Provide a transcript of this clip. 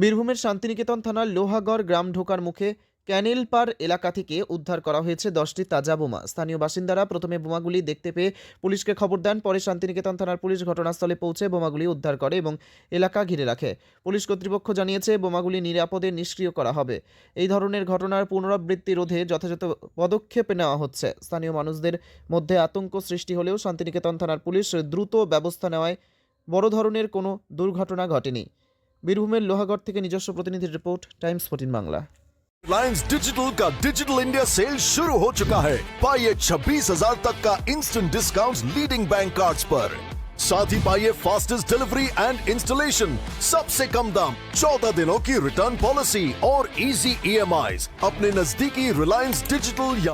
বীরভূমের শান্তিনিকেতন থানার লোহাগড় গ্রাম ঢোকার মুখে ক্যানেলপার এলাকা থেকে উদ্ধার করা হয়েছে দশটি তাজা বোমা। স্থানীয় বাসিন্দারা প্রথমে বোমাগুলি দেখতে পেয়ে পুলিশকে খবর দেন, পরে শান্তিনিকেতন থানার পুলিশ ঘটনাস্থলে পৌঁছে বোমাগুলি উদ্ধার করে এবং এলাকা ঘিরে রাখে। পুলিশ কর্তৃপক্ষ জানিয়েছে, বোমাগুলি নিরাপদে নিষ্ক্রিয় করা হবে। এই ধরনের ঘটনার পুনরাবৃত্তি রোধে যথাযথ পদক্ষেপ নেওয়া হচ্ছে। স্থানীয় মানুষদের মধ্যে আতঙ্ক সৃষ্টি হলেও শান্তিনিকেতন থানার পুলিশ দ্রুত ব্যবস্থা নেওয়ায় বড় ধরনের কোনো দুর্ঘটনা ঘটেনি। বীরভূমের লোহাগড় থেকে নিজস্ব প্রতিনিধির report times fourteen Bangla Reliance digital का डिजिटल इंडिया सेल शुरू हो चुका है पाइए छब्बीस हजार तक का instant discount leading bank cards पर साथ ही पाइए फास्टेस्ट डिलीवरी एंड इंस्टॉलेशन सबसे कम दाम 14 दिनों की रिटर्न पॉलिसी और इजी ईएमआई अपने नजदीकी रिलायंस डिजिटल या